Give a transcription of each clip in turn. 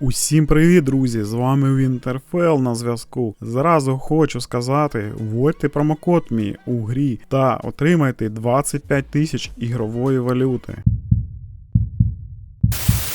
Усім привіт, друзі! З вами Вінтерфел на зв'язку. Зразу хочу сказати: вводьте промокод мій у грі та отримайте 25 тисяч ігрової валюти.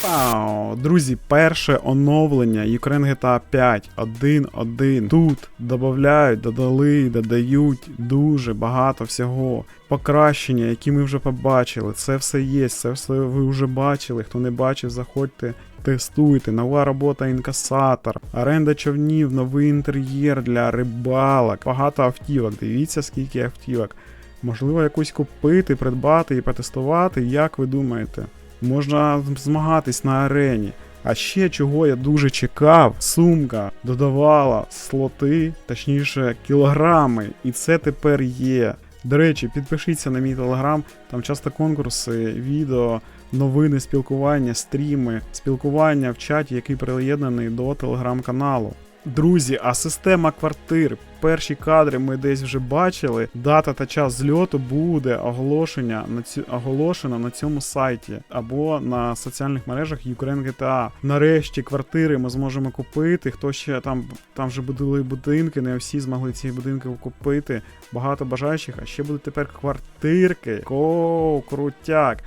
Пау! Друзі, перше оновлення Ukraine GTA 5 1.1. Тут додають, додали, додають дуже багато всього. Покращення, які ми вже побачили. Це все є, це все ви вже бачили. Хто не бачив, заходьте. Тестуйте, нова робота інкасатор, оренда човнів, новий інтер'єр для рибалок, багато автівок. Дивіться, скільки автівок. Можливо, якусь купити, придбати і потестувати, як ви думаєте? Можна змагатись на арені. А ще чого я дуже чекав, сумка додавала слоти, точніше кілограми, і це тепер є. До речі, підпишіться на мій телеграм, там часто конкурси, відео, новини, спілкування, стріми, спілкування в чаті, який приєднаний до телеграм-каналу. Друзі, а система квартир. Перші кадри ми десь вже бачили. Дата та час зльоту буде оголошення на цю оголошено на цьому сайті або на соціальних мережах Ukraine GTA. Нарешті квартири ми зможемо купити. Хто ще там там вже будували будинки, не всі змогли ці будинки купити. Багато бажаючих, а ще будуть тепер квартирки. Коу, крутяк.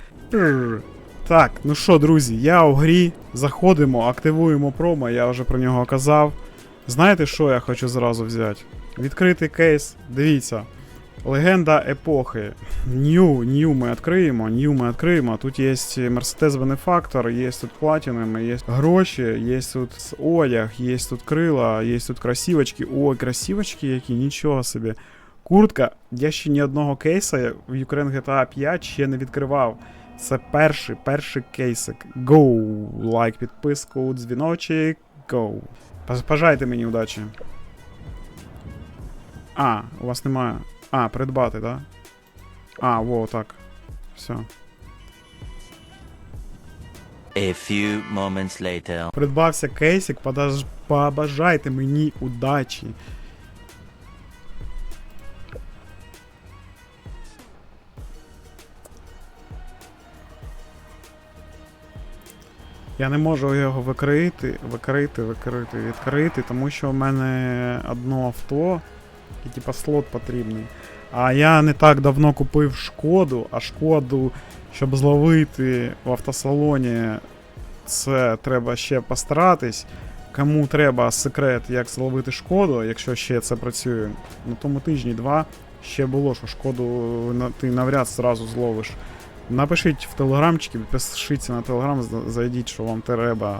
Так, ну що, друзі, я у грі. Заходимо, активуємо промо, я вже про нього казав. Знаєте, що я хочу зразу взяти? Відкритий кейс, дивіться. Легенда епохи. Нью, нью ми відкриємо, нью ми відкриємо. Тут є Mercedes Benefactor, є тут Platinum, є гроші, є тут одяг, є тут крила, є тут красивочки. Ой, красивочки які, нічого собі. Куртка. Я ще ні одного кейса в Ukraine GTA 5 ще не відкривав. Це перший, перший кейсик. Go! Лайк, підписку, дзвіночок, go. Бажайте мені удачі. А, у вас немає. А, придбати, да? А, во, так. Все. A few moments later. Придбався кейсик, побажайте мені удачі. Я не можу його викрити, викрити, викрити, відкрити, тому що в мене одно авто і типа слот потрібний. А я не так давно купив шкоду, а шкоду, щоб зловити в автосалоні, це треба ще постаратись. Кому треба секрет, як зловити шкоду, якщо ще це працює, на тому тижні два ще було, що шкоду ти навряд зразу зловиш. Напишіть в телеграмчики, підпишіться на телеграм, зайдіть, що вам треба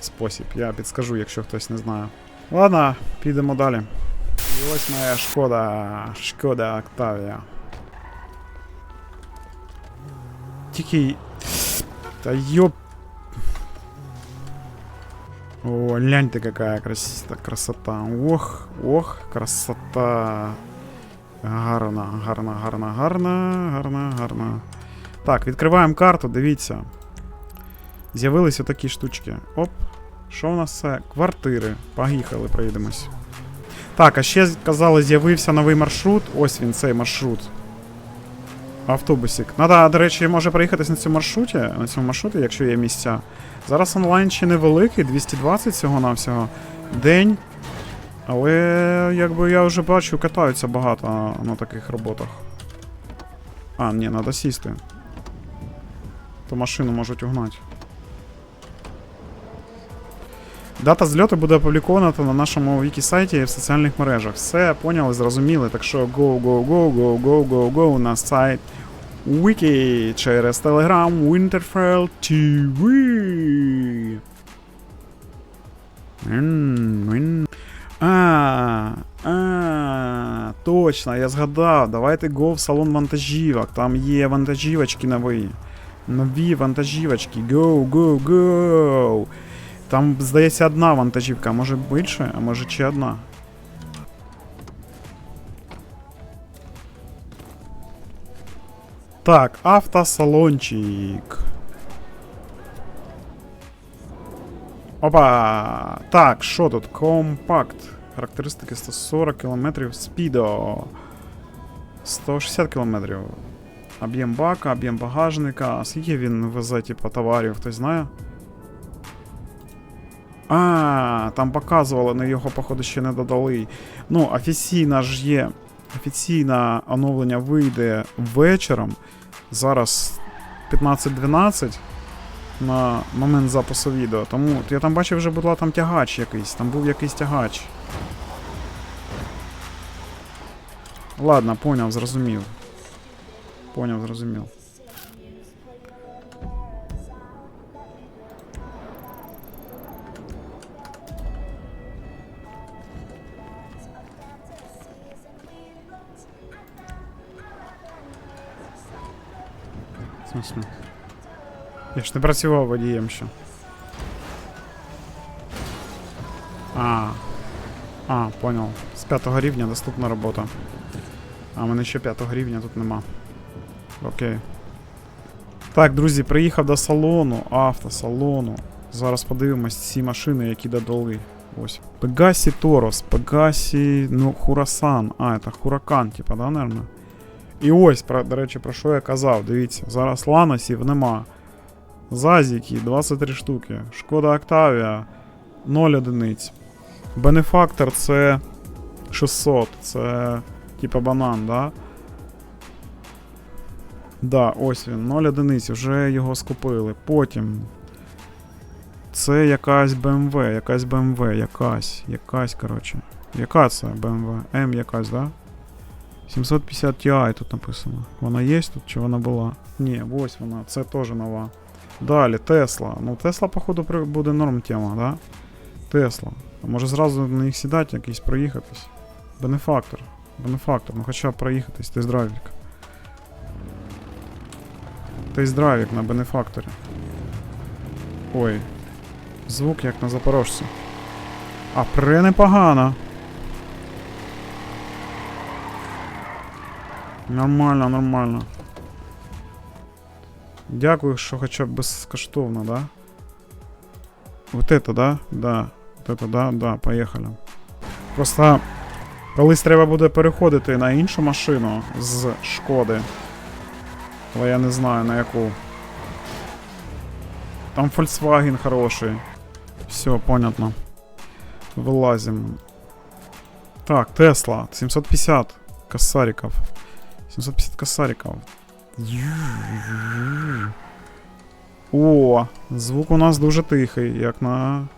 спосіб. Я підскажу, якщо хтось не знає. Ладно, підемо далі. І ось моя шкода. Шкода Октавія. Тільки. Та йоп. О, гляньте, какая крас... красота. Ох, ох, красота. Гарна, гарна, гарна, гарна, гарна, гарна. Так, відкриваємо карту, дивіться. З'явилися такі штучки. Оп. Що у нас це? Квартири. Поїхали, проїдемось. Так, а ще казали, з'явився новий маршрут. Ось він, цей маршрут. Автобусик. Надо, до речі, може проїхатись на цьому маршруті, на цьому маршруті, якщо є місця. Зараз онлайн ще невеликий, 220 всього-навсього. День. Але якби я вже бачу, катаються багато на таких роботах. А, ні, треба сісти. То машину можуть угнати. Дата зльоту буде опублікована на нашому вікі-сайті і в соціальних мережах. Все поняли, зрозуміли. Так що go, go, go, go, go, go, go на сайт Wiki через Telegram Winterfell TV. А, а, точно, я згадав. Давайте го в салон вантажівок. Там є вантажівочки нові. Нові вантажівочки. Go, go, go. Там, здається, одна вантажівка, а може більше, а може чи одна. Так, автосалончик. Опа! Так, що тут? Компакт. Характеристики 140 км спідо. 160 км. Об'єм бака, об'єм багажника. А скільки він везе, типу, товарів, хтось знає? А, там показували, але його, походу, ще не додали. Ну, офіційна ж є. Офіційне оновлення вийде вечором. Зараз 15.12 на момент запису відео. Тому я там бачив, вже була там тягач якийсь, там був якийсь тягач. Ладно, поняв, зрозумів. Поняв, зрозумів. Я ж не працював водієм ще. А. А, понял. З п'ятого рівня доступна робота. А мене ще п'ятого рівня тут нема. Окей. Так, друзі, приїхав до салону, автосалону. Зараз подивимось ці машини, які додали. Ось. Пегасі Торос, Пегасі, ну, Хурасан. А, це Хуракан, типа, да, наверное? І ось, про, до речі, про що я казав. Дивіться, зараз ланосів нема. Зазіки 23 штуки. Шкода Октавія 0 одиниць. Бенефактор це 600. Це типа банан, да? Да, ось він, 0 одиниць, вже його скупили. Потім. Це якась BMW, якась BMW, якась, якась, коротше. Яка це BMW? М якась, да? 750 Ti тут написано. Вона є тут чи вона була? Ні, ось вона, це теж нова. Далі, Тесла. Ну, Тесла, походу, буде норм тема, да? Тесла. Може зразу на них сідати, якийсь проїхатись. Бенефактор. Бенефактор, ну хоча б проїхатись, тест-драйвік. Тест-драйвік на бенефакторі. Ой. Звук як на запорожці. А пре непогано. Нормально, нормально. Дякую, що хоча б безкоштовно, да? Вот это, да? Да. Вот это, да, да, поїхали. Просто колись треба буде переходити на іншу машину з шкоди. Але я не знаю на яку. Там Volkswagen хороший. Все, понятно. Вилазим. Так, Тесла. 750 косариков. 750 косариков. О, звук у нас дуже тихий, як на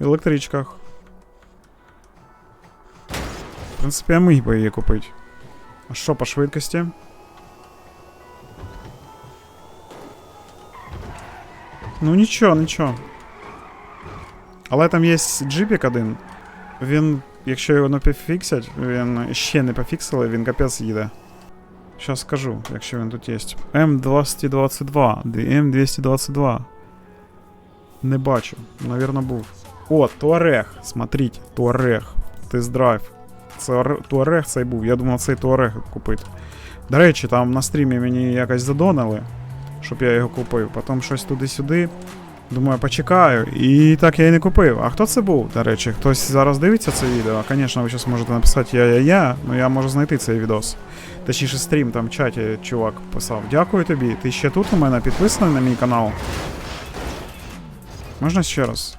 електричках. В принципі, я міг би її купити. А що по швидкості? Ну нічого, нічого. Але там є джипік один. Він, якщо його не пофіксять, він ще не пофіксили, він капець їде. Щас скажу, якщо він тут є. М222. М222. Не бачу. Навірно, був. О, Туарег. Смотрите, Туарег. Тест-драйв. Туарег цей був. Я думав цей Туарег купити. До речі, там на стрімі мені якось задонали, щоб я його купив. Потім щось туди-сюди. Думаю, почекаю. І так я і не купив. А хто це був, до речі? Хтось зараз дивиться це відео? Звісно, ви зараз можете написати я-я-я, але я можу знайти цей відос. Точніше, стрім там в чаті чувак писав. Дякую тобі. Ти ще тут у мене підписаний на мій канал. Можна ще раз?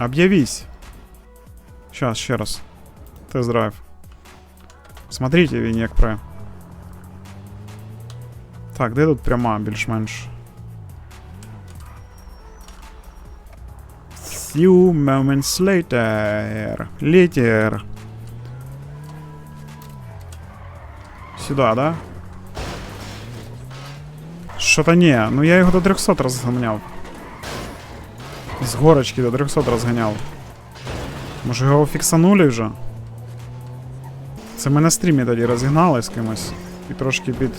Об'явись. Щас, ще раз. Тест-драйв. Смотрите, він як пре. Так, де тут пряма більш-менш? Few moments later. Later. Сюда, да? Що-то не, ну я його до 300 розганяв. З горочки до 300 розганяв. Може його фіксанули вже? Це ми на стрімі тоді розігнали з кимось. І трошки під.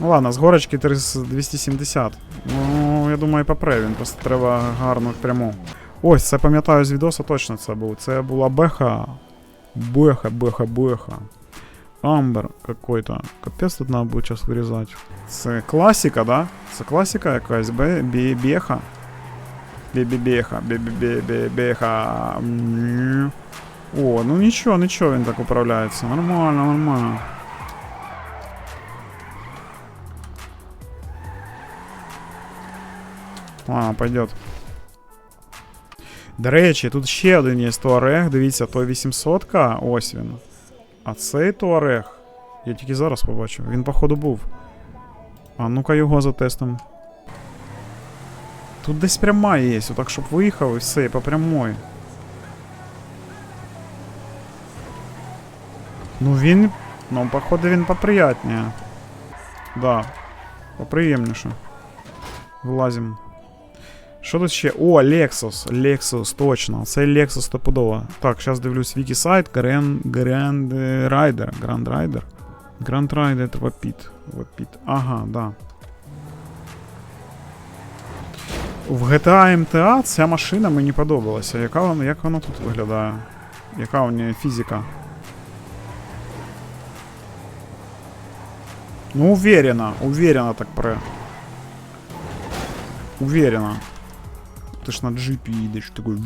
Ну ладно, з горочки 300 270. Ну, я думаю, попре він, просто треба гарно пряму. Ось, це пам'ятаю з відоса, точно це був. Це була беха. Беха, беха, беха. Амбер какой-то. Капець тут надо буде зараз вирізати. Це класика, да? Це класика якась, бе, бе, беха. Бе-бе-беха, бе-бе-бе-беха. М. О, ну нічого, нічого він так управляється. Нормально, нормально. А, пойдет. До речі, тут ще один є Туарег. Дивіться, той 800-ка, ось він. А цей Туарег. Я тільки зараз побачив. Він, походу, був. А ну-ка його затестимо. Тут десь пряма є, отак, щоб виїхав і все, і по прямой. Ну він. Ну, походу, він поприятніше. Да. Поприємніше. Вилазимо. Що тут ще? О, Lexus. Lexus, точно. Це Lexus стопудово. Так, зараз дивлюсь вікі сайт. Grand, Grand Rider. Grand Rider. Grand Rider Вапіт. Вапіт. Ага, да. В GTA MTA ця машина мені подобалася. Яка вона, як вона тут виглядає? Яка у неї фізика? Ну, уверенно, уверенно так пре. Уверенно. Ти ж на джипі їдеш такой.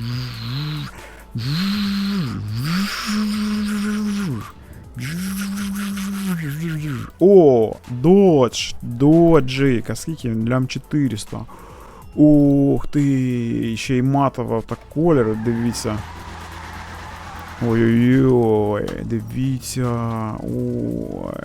О, додж, доджик, а скільки він? Лям 400. Ух ти, ще й матово так кольор, дивіться. Ой-ой-ой, дивіться. Ой.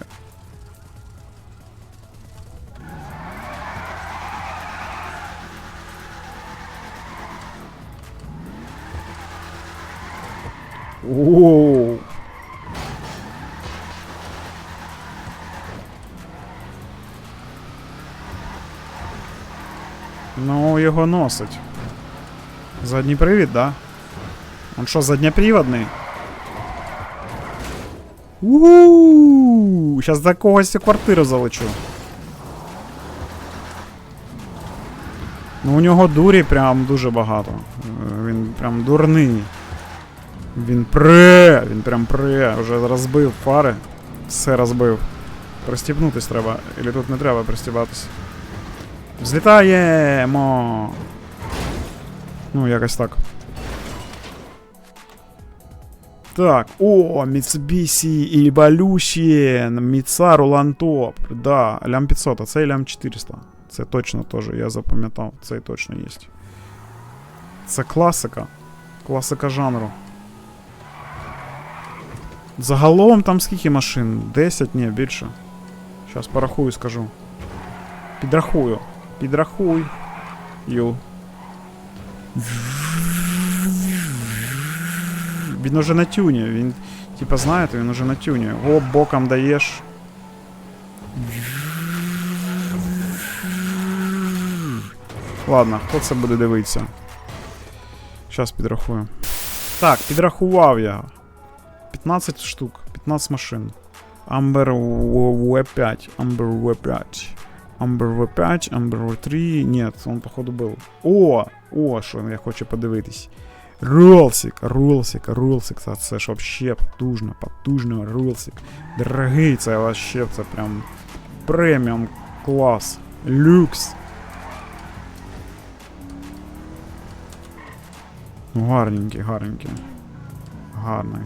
Оу. Ну, його носить. Задній привід, да? Он що, заднеприводний? Ууу! Сейчас за когось у квартиру залечу. Ну, у нього дурі прям дуже багато. Е, Він прям дурний. Він пре, він прям пре, вже розбив фари. Все розбив. Пристібнутись треба. Или тут не треба пристібатись. Взлітаємо! Ну, якось так. Так, о, Mitsubishi Evolution, Mitsubishi Lantop. Да, лям 500, а цей лям 400. Це точно теж, я запам'ятав, цей точно є. Це класика. Класика жанру. Загалом там скільки машин? 10? Ні, більше. Зараз порахую, скажу. Підрахую. Підрахуй. Ю. Він уже на тюні. Він, типа, знаєте, він уже на тюні. О, боком даєш. Ладно, хто це буде дивитися? Зараз підрахую. Так, підрахував я. 15 штук, 15 машин. Amber V5, Amber V5. Amber V5, Amber V3. Нет, он походу был. О! О, що я хочу подивитись. Ролсик, Ролсик, Ролсик, це, це ж вообще потужно, потужно, Ролсик. Дорогий, це вообще, це прям преміум клас. Люкс. Ну, гарненький, гарненький. Гарний.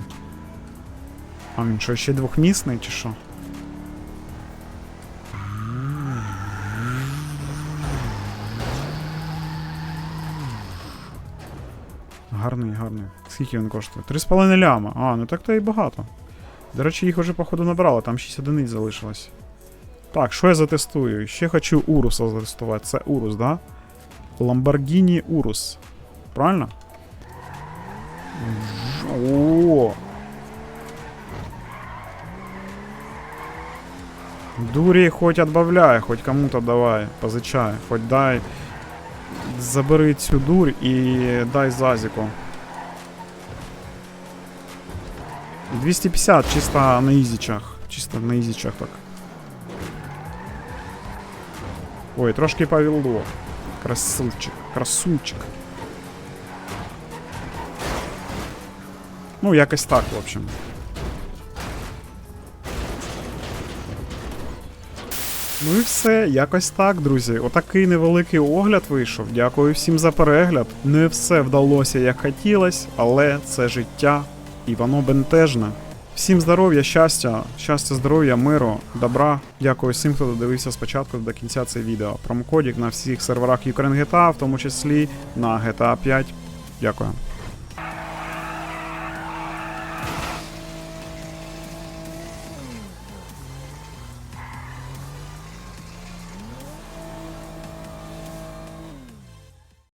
А він що, ще двохмісний чи що? Гарний, гарний. Скільки він коштує? 3,5 ляма. А, ну так то і багато. До речі, їх вже, походу, набрали, там 6 одиниць залишилось. Так, що я затестую? Ще хочу Уруса затестувати. Це Урус, да? Lamborghini Urus. Правильно? О! Дурі хоть отбавляй, хоть кому-то давай, позичай, хоть дай. Забери цю дурь і дай зазіку. 250 чисто на ізічах. Чисто на ізічах так. Ой, трошки повело. Красунчик, красунчик. Ну, якось так, в общем. Ну і все, якось так, друзі. Отакий невеликий огляд вийшов. Дякую всім за перегляд. Не все вдалося як хотілось, але це життя, і воно бентежне. Всім здоров'я, щастя, щастя, здоров'я, миру, добра. Дякую всім, хто додивився спочатку до кінця це відео. Промокодік на всіх серверах Ukraine GTA, в тому числі на GTA 5. Дякую.